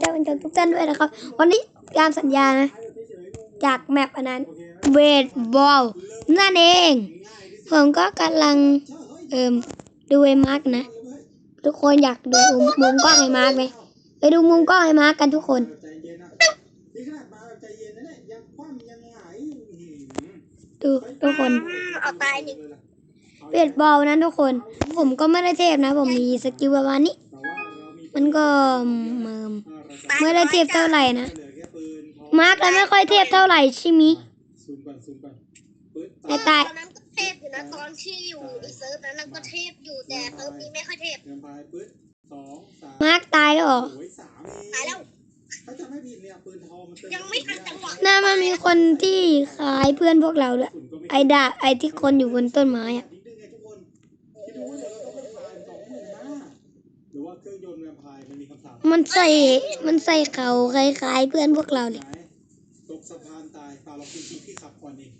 ท่านผู้ชมทุกท่านด้วยนะครับ วันนี้ตามสัญญานะ จากแมปอันนั้นเวทบอลนั่นเอง ผมก็กำลังเอิมดูไอ้มาร์กนะ ทุกคนอยากดูมุมกล้องไอ้มาร์กไหมไปดูมุมกล้องไอ้มาร์กกันทุกคนใจเย็นนะนี่ขนาดมาแบบใจเย็นนะเนี่ยยังคว่ำยังหงายอยู่อื้อหือดูทุกคนเอาตายหนึ่งเวทบอลนั้นทุกคน ผมก็ไม่ได้เทพนะ ผมมีสกิลประมาณนี้แต่ว่าเรา มันก็เมิมไม่ได้เทียบเท่าไหร่นะ มาร์กแล้วไม่ค่อยเทียบเท่าไหร่ใช่ไหมแต่ตายตอนนั้นก็เทพอยู่นะตอนที่อยู่เซิร์ฟนั้นก็เทพอยู่แต่เซิร์ฟนี้ไม่ค่อยเทพมาร์กตายแล้วหรอตายแล้วน่ามันมีคนที่ขายเพื่อนพวกเราด้วยไอ้ดาไอ้ที่คนอยู่บนต้นไม้อะ มันใส่ มันใส่เขาคล้ายๆเพื่อนพวกเราเลยตกสะพานตายปาล็อกจริงๆพี่ขับก่อนเอง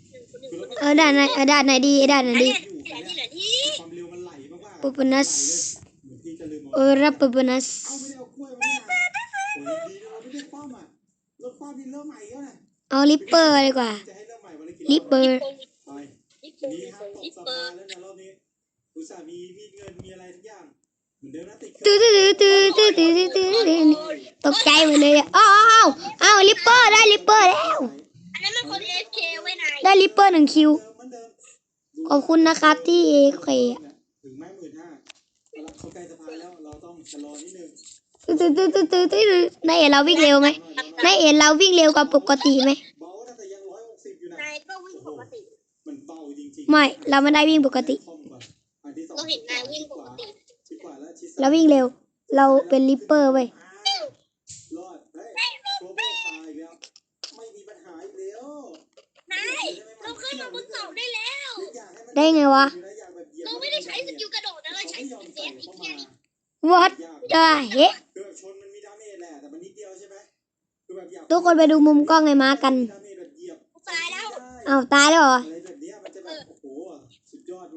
เออด่านไหนเออด่านไหนดีเออด่านไหนดีความเร็วมันไหลมากๆปุบปนัสโอรับปุบปนัสเอาลิปเปอร์ดีกว่าลิปเปอร์ลิปเปอร์อุตส่าห์มีมีเงินมีอะไรทุกอย่าง เหมือนเดิมนะติดเคตื้รื่อองตื้อตื้อตื้อตื้อตื้อตื้ต้อตกใจหมดเลยอะอ้าวอ้าวอ้าลิปเปอร์ได้ลิปเปอร์แล้วอันนั้นมันคนเอฟเคไว้ไหนได้ลิปเปอร์หนึ่งคิวเดิมเหมือนเดิมขอบคุณนะครับที่เอเคถึงแม้หมื่นห้าเขาใกล้สะพานแล้วเราต้องชะลอนิดนึงตื้อตื้อตื้อตื้อตื้อนายเห็นเราวิ่งเร็วไหมนายเห็นเราวิ่งเร็วกว่าปกติไหมนะแต่ยังร้อยหกสิบอยู่นะนายก็วิ่งปกติไม่เราไม่ได้วิ่งปกติคอมก่อนอันที่สองก็เห็นนายวิ่งปกติ เราวิ่งเร็ว เราเป็นลิปเปอร์เว้ยได้ไงวะ เราไม่ได้ใช้สกิลกระโดดนะเราใช้สกิลเซฟอีกแค่นี้ What the heck ทุกคนไปดูมุมกล้องไอ้มากัน ตายแล้ว เอาตายแล้วเหรอ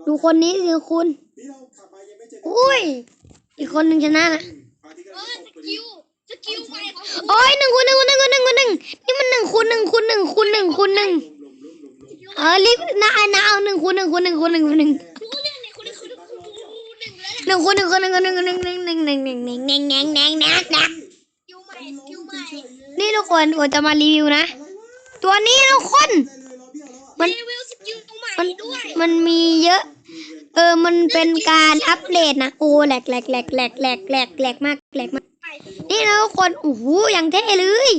ดูคนนี้คือคุณ ออุ้ย อีกคนหนึ่งชนะนะพาที่กำเอลังอจะตสกพอดีกิลสกิลใหม่ของโอ้ยหนึ่งคูณหนึ่งคูณหนึ่งคูณหนึ่งคูณหนึ่งนี่มันหนึ่งคูณหนึ่งคูณหนึ่งคูณหนึ่งคูณหนึ่งลมลมลมลมลมเออรีบนะนะเอาหนึ่งคูณหนึ่งคูณหนึ่งคูณหนึ่งคูณหนึ่งรู้เรื่องเนี่ยคุณคุณคุณคุณหนึ่งแล้วหนึ่งคูณหนึ่งคูณหนึ่งคูณหนึ่งคูณหนึ่งหนึ่งหนึ่งหนึ่งหนึ่งหนึ่งหนึ่งหนึ่งหนึ่งหนึ่งหนึ่งหนึ่งสกิลใหม่สกิลใหม่นี่ทุกคนโอจะมารีวิวนะ ตัวนี้ทุกคนได้เลยรอเบี้ยวแล้วอะมันเลเวลสกิลใหม่มันด้วยมันมีเยอะ เออ มันเป็นการอัปเดตนะโอ้แหลกแหลกแหลกแหลกแหลกแหลกแหลกมากแหลกมาก นี่นะทุกคนโอ้โหอย่างเท่เลย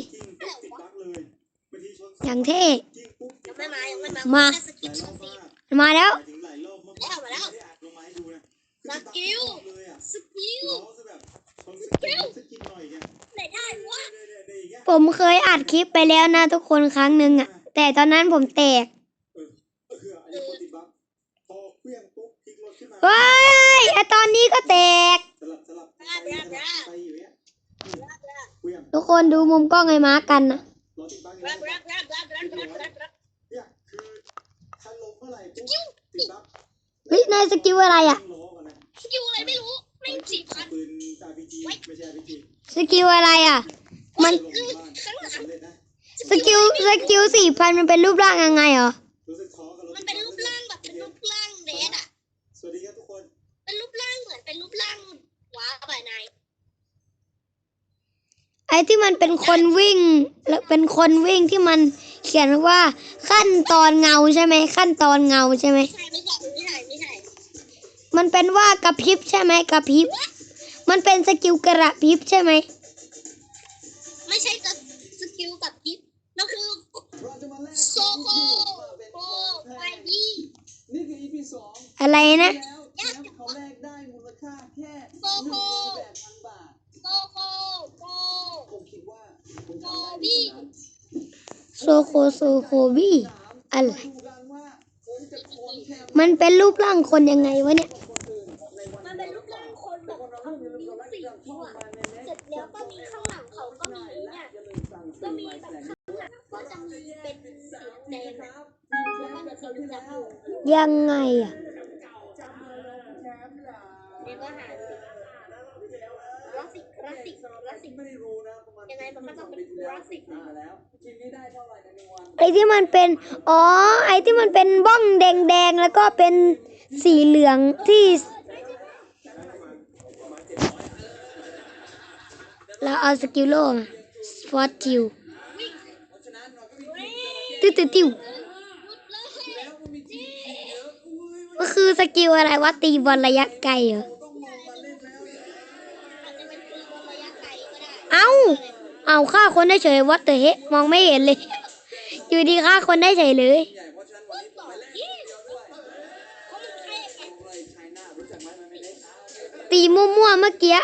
ยังทีชนอย่างเท่ ยังไม่มายังไม่มามาแค่สกิลสกิลมาแล้วถึงหลายรอบมากๆไม่ได้อัดลงมาให้ดูนะคือติดบั๊กทุกรอบเลยอะสกิลสกิลสกิลไหนได้วะผมเคยอัดคลิปไปแล้วนะทุกคนครั้งหนึ่งอะแต่ตอนนั้นผมแตกเออ เฮ้ยไอตอนนี้ก็แตก ทุกคนดูมุมกล้องไอ้มากันนะเฮ้ยนสกิลอะไรอะ สกิลอะไรไม่รู้ไม่สี่พันสกิลอะไรอะ มันสกิลสกิลสี่พันมันเป็นรูปร่างยังไงเหรอ มันเป็นรูปร่างแบบ ที่มันเป็นคนวิ่งแล้วเป็นคนวิ่งที่มันเขียนว่าขั้นตอนเงาใช่ไหมขั้นตอนเงาใช่ไหมใช่ไม่ใช่ไม่ใช่ไม่ใช่มันเป็นว่ากระพริบใช่ไหมกระพริบ มันเป็นสกิลกระพริบใช่ไหมไม่ใช่กับสกิลกับพิษนั่นคือเราจะมาแลกโซโคโกไฟยี่นี่คือ EP สองอะไรนะแล้วแชมป์เขาแลกได้มูลค่าแค่หโซนึ่งหโค บี้ดีกว่านั้นโซโคโซโคบี้อะไรมาดูกันว่าผมจะโคนแชมป์มันเป็นรูปร่างคนยังไงวะเนี่ยคนอื่นในวันมันเป็นรูปร่างคนแบบทำนิ้วสี่นิ้วอะเสร็จแล้วก็มีข้างหลังเขาก็มีเนี่ยก็มีแบบข้างหลังก็จะมีเป็นสีแดงนะแล้วก็มีสีเหลืองอยู่ยังไงอะเดี๋ยวก็หาสิ รัสิกรัสิกไม่ได้รู้นะยังไงมันก็ต้องเป็นกราฟิก อ่าแล้วทีมนี้ได้เท่าไหร่ในวันไอ้ที่มันเป็น อ๋อ ไอ้ที่มันเป็นบ้องแดงแดงแล้วก็เป็นสีเหลืองที่ เราเอาสกิลโล่สปอตทิวติวติวติวก็คือสกิลอะไรวะตีบอลระยะไกลเหรอ เอาเอาฆ่าคนได้เฉยวัดเตะมองไม่เห็นเลย อยู่ดีฆ่าคนได้เฉยเลยตีมั่วๆเมื่อกี้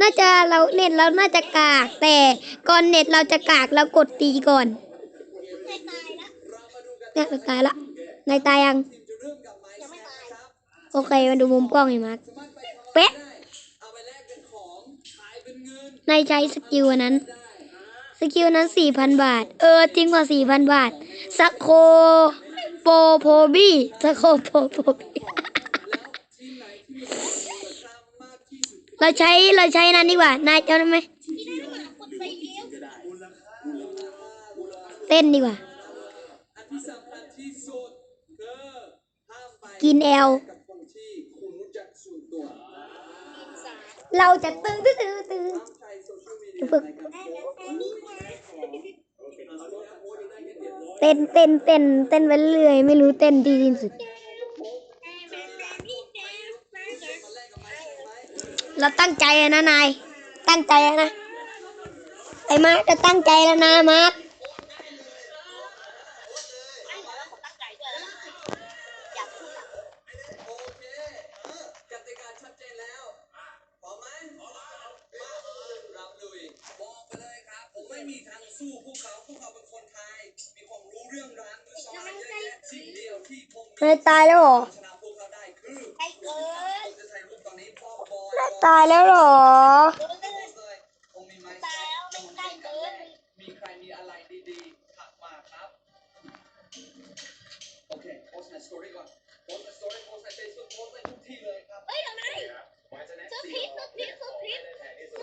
น่าจะเราเน็ตเราน่าจะกาก แต่ก่อนเน็ตเราจะกากเรากดตีก่อนเนี่ยตายละนายตายยังโอเคมาดูมุมกล้องไอ้มาร์ นายใช้สกิลนั้น สกิลนั้นสี่พันบาท เออจริงกว่าสี่พันบาทสโคโปโพบี้สโคโปโพบี้เราใช้เราใช้นั้นดีกว่านายจำได้ไหมเต้นดีกว่า กินแอล เราจะตึงตึงตึง ฝึกเต้นเต้นเต้นเต้นไปเรื่อยไม่รู้เต้นดีที่สุดเราตั้งใจนะนาย ตั้งใจนะไอ้มาร์จะตั้งใจแล้วนะมาร์ เนยตายแล้วหรอไปเตายแล้วหรอ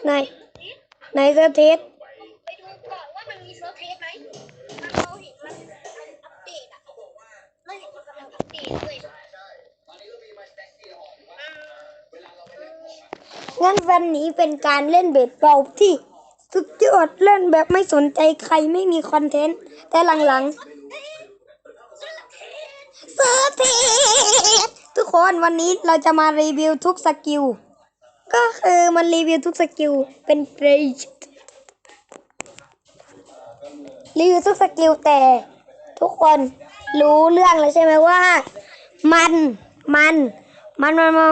ไม่นไรนเสื้อทิส รั้นนี้เป็นการเล่นเบสบอลที่สุดยอดเล่นแบบไม่สนใจใครไม่มีคอนเทนต์ แต่หลังๆเซอร์เททุกคนวันนี้เราจะมารีวิวทุกสกิล ก็คือมันรีวิวทุกสกิลเป็นเฟรชรีวิวทุกสกิลแต่ทุกคนรู้เรื่องแล้วใช่ไหมว่า มันมัน มันมันมัน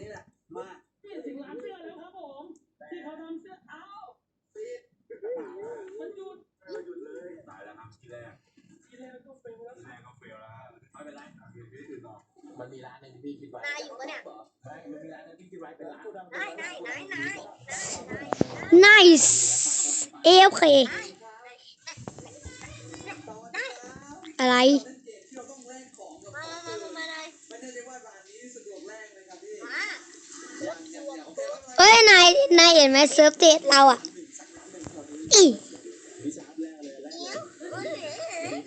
มันมีร้านหนึงที่พี่คิดไว้นายอยู่ปะเนี่ยใช่มันมีร้านหนึงที่คิดไว้เป็นร้านนายนายนายนายนาย nice AFK อะไรเล่นเกมที่เราต้องแลกของกับมามามามาเลยไม่แน่ใจว่าร้านนี้สะดวกแลกเลยครับพี่มาอย่างอย่างอย่างโอเคว่าเอ้ย นาย นายเห็นไหมเซิร์ฟเตดเราอะอีวิชาแรกเลยแรก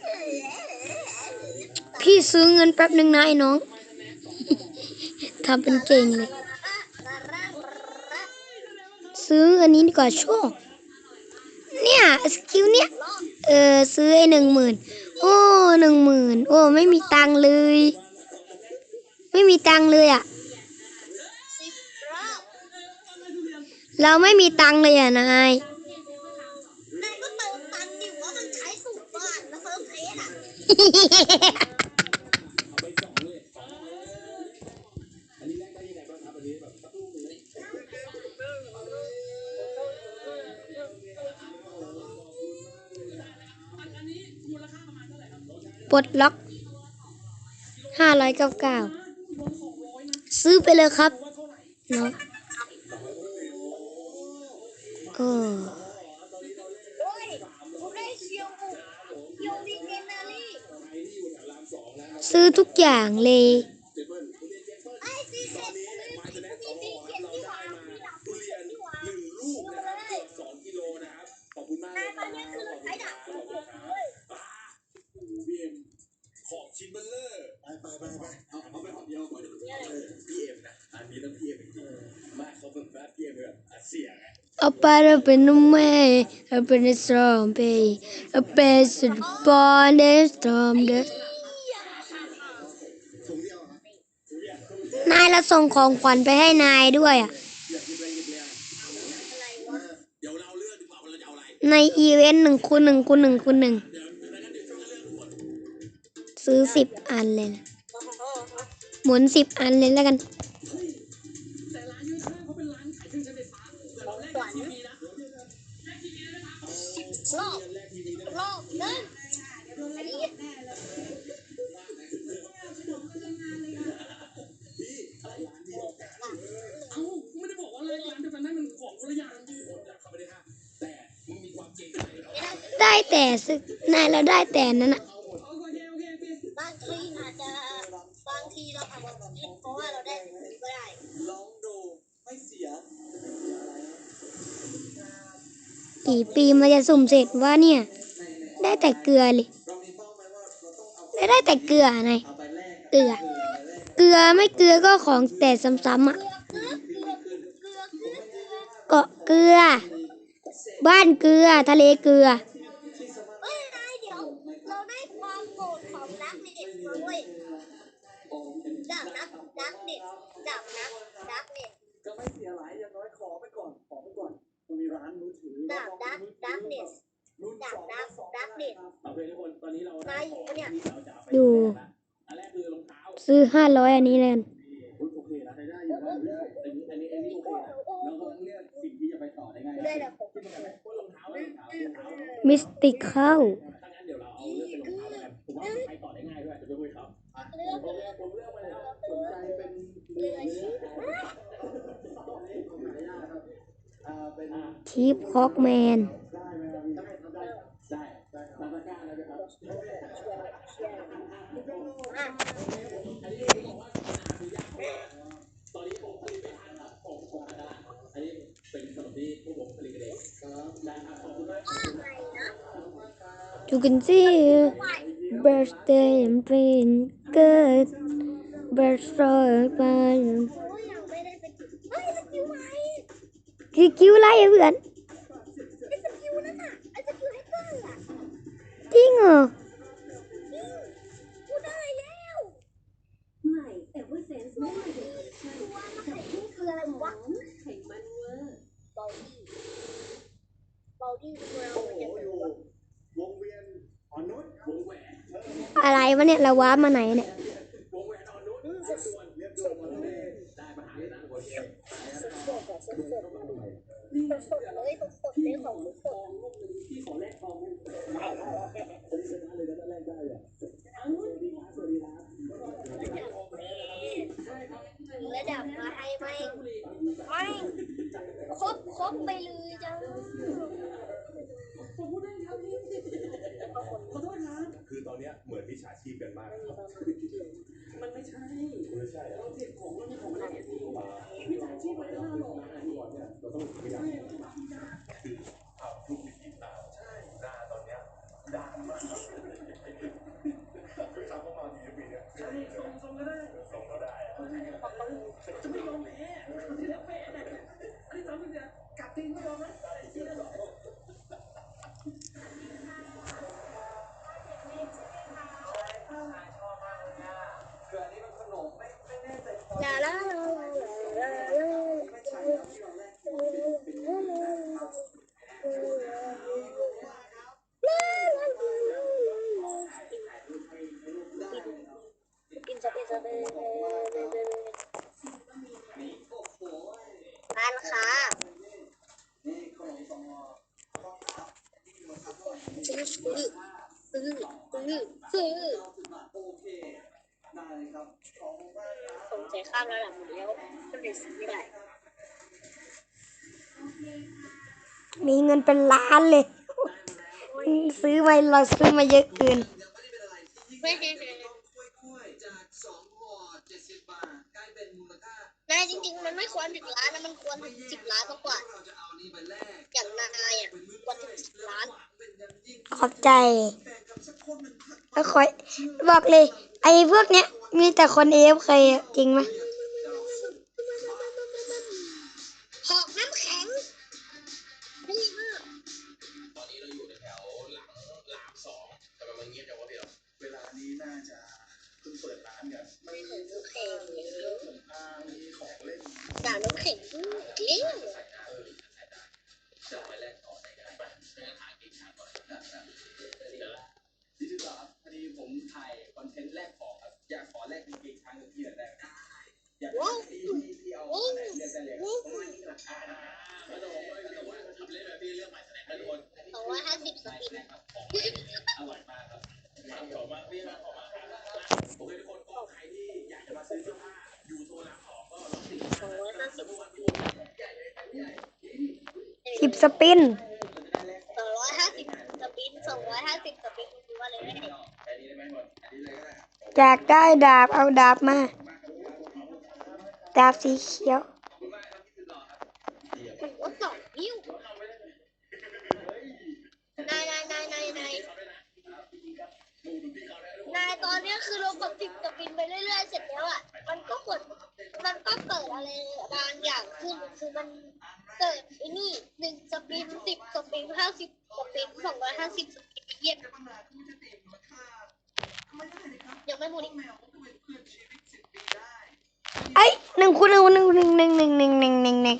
เลยพี่ซื้อเงินแป๊บหนึ่งนะไอ้น้อง ทำเป็นเก่งเลย ซื้ออันนี้ดีกว่าโชค เนี่ยสกิลเนี่ย เออซื้อไอ้หนึ่งหมื่นโอ้หนึ่งหมื่นโอ้ไม่มีตังเลย ไม่มีตังเลยอะ เราไม่มีตังเลยอะนาย ปดล็อกห้าร้อยเก้าเซื้อไปเลยครับเนาะเออซื้อทุกอย่างเลย but I've been away. I've been a zombie. I've been so born a storm. นายเราส่งของขวัญไปให้นายด้วยอะ ในอีเวนต์หนึ่งคูณหนึ่งคูณหนึ่งคูณหนึ่งซื้อสิบอันเลยหมุนสิบอันเลยแล้วกัน สึกนายเราได้แต่นั่นนะบางทีอาจจะบางทีเราทำจจะผิดเพราะว่าเราได้ก็ได้ลองดูไม่เสียกี่ปีมันจะสุ่มเสร็จว่าเนี่ย ได้แต่เกลือเลยได้ได้แต่เกลือไงเกลือ เกลือไม่เกลือก็ของแต่ซ้ำๆอะเกาะเกลือ บ้านเกลือทะเลเกลือ ร้อยอันนี้เลย มิสติกเข้าคีปฮอกแมน You can see birthday and being good. Birthday by Kêu kêu lại em gần. Tiếng à? Body grow อะไรวะเนี่ยเราว้ามาไหนเนี่ยระดับมาให้ไหมไม่ ครบครบไปเลยจ้า ผมพูดได้ครับพี่ขอโทษครับ คือตอนเนี้ยเหมือนมิจฉาชีพกันมากครับมันไม่ใช่ไม่ใช่เราเจ็บของมันมีของไม่ได้เทรดที่มิจฉาชีพมันห้าหลอกอะไรก่อนเนี่ยเราต้องไม่ได้คือเอาทุกวิธีตามใช่ด่าตอนเนี้ยด่ามากคือทำเข้ามาทีปีเนี้ยใช่ส่งส่งก็ได้ส่งก็ได้จะไม่ยอมแพ้ที่แล้วแพ้เนี่ยอันนี้ทำเป็นเนี่ยกัดตีนไม่ยอมนะ Yeah. ็นล้านเลย ซื้อมาเราซื้อมาเยอะเกินนายจริงๆ มันไม่ควรถึงล้านนะมันควรถึงสิบล้านมากกว่า อย่างนายอะควรถึงสิบล้าน ขอบใจแล้วคอยบอกเลย ไอ้พวกเนี้ยมีแต่คนเอฟเคจริงไหม คิบสปินสองร้อยห้าสิบสปินสองร้อยห้าสิบสปินดูว่าเลไม่ได้อยากได้ดาบเอาดาบมา ดาบสีเขียว ยบูนิกไอ้หนึ่งคูณหนึ่งคูณหนึ่งหนึ่งหนึ่งหนึ่งหนึ่งหนึ่งหนึ่งหนึ่ง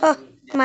เออม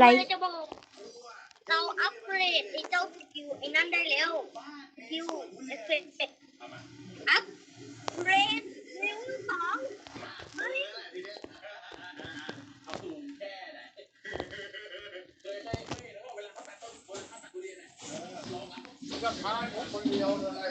ไร เราจะบอกเราอัปเกรดไอ้เจ้าสกิลไอ้นั่นได้แล้วสกิลเอฟเฟกอัปเกรดเลเวลสองเก็ทานผมคนเดียวเลย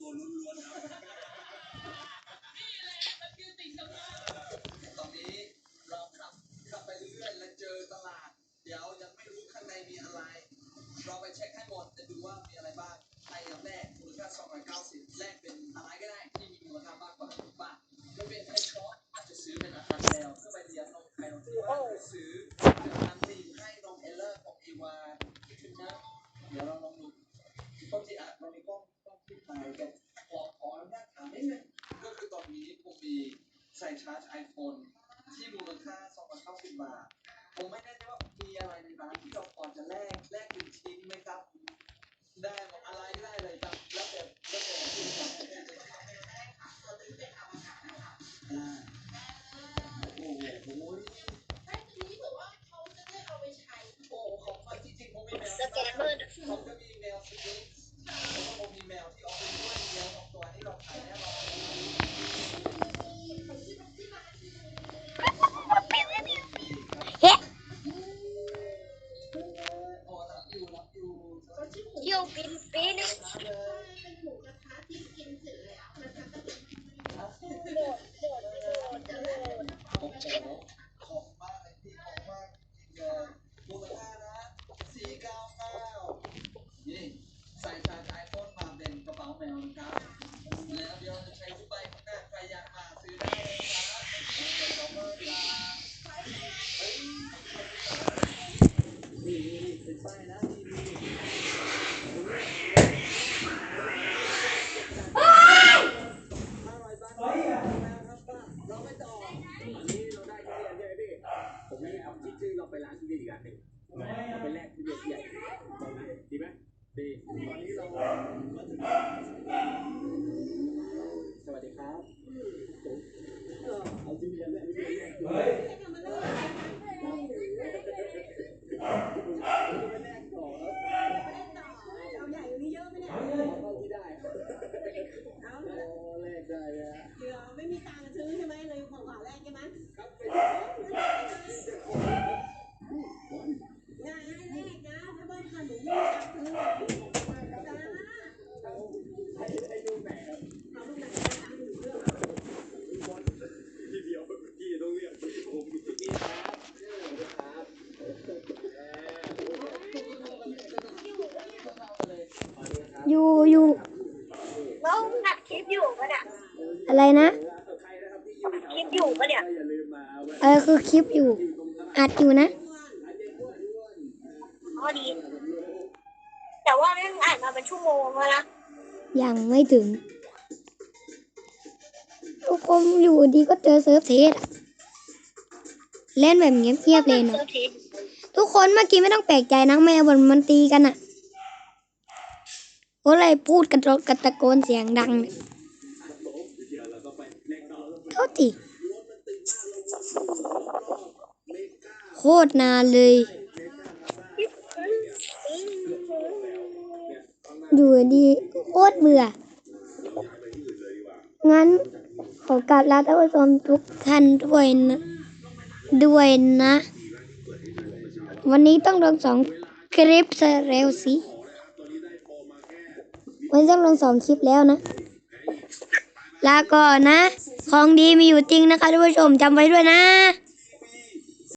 ความชอบส่วนตัวล้วนๆครับตอนนี้เราขับขับไปเรื่อยๆและเจอตลาด เดี๋ยวยังไม่รู้ข้างในมีอะไร เราไปเช็คให้หมดจะดูว่ามีอะไรบ้างไอ้ย่างแรกมูลค่า290แลกเป็นอะไรก็ได้ที่มีมูลค่ามากกว่า1บาทไม่เป็นไอ้ช็อตอาจจะซื้อเป็นอาหารแมวเพื่อไปเลี้ยงนมไข่นมที่ว่าจะซื้อจะทำตีมให้นมเอลเลอร์ของอีวาคิดถึงนะเดี๋ยวเราลองดูต้นที่อะเรามีกล้อง ไปกันขอขออนุญาตถามนิดนึงก็คือตอนนี้ผมมีใส่ชาร์จไอโฟนที่มูลค่า290บาท ผมไม่แน่ใจว่ามีอะไรในร้านที่เราพอจะแลกแลกเป็นชิ้นไหมครับ ได้อะไรได้เลยครับ แล้วแต่แล้วแต่ที่ครั ยังไม่ถึงทุกคนอยู่ดีก็เจอเซิร์ฟเทสอะเล่นแบบเงียบๆเลยเซิเนาะร์ฟเทสทุกคนเมื่อกี้ไม่ต้องแปลกใจนะแมวมันมันตีกันอะเพราะอะไรพูดกันตะกระตะโกนเสียงดังเนี่ยเดี๋ยวเราต้องไปแลกต่อโทษทีโคตรนานเลย อยู่ดีโคตรเบื่อ งั้นขอกราบลาท่านผู้ชมทุกท่านด้วยนะด้วยนะ วันนี้ต้องลงสองคลิปซะแล้วสิ วันนี้ต้องลงสองคลิปแล้วนะ ลาก่อนนะ ของดีมีอยู่จริงนะคะท่านผู้ชมจำไว้ด้วยนะ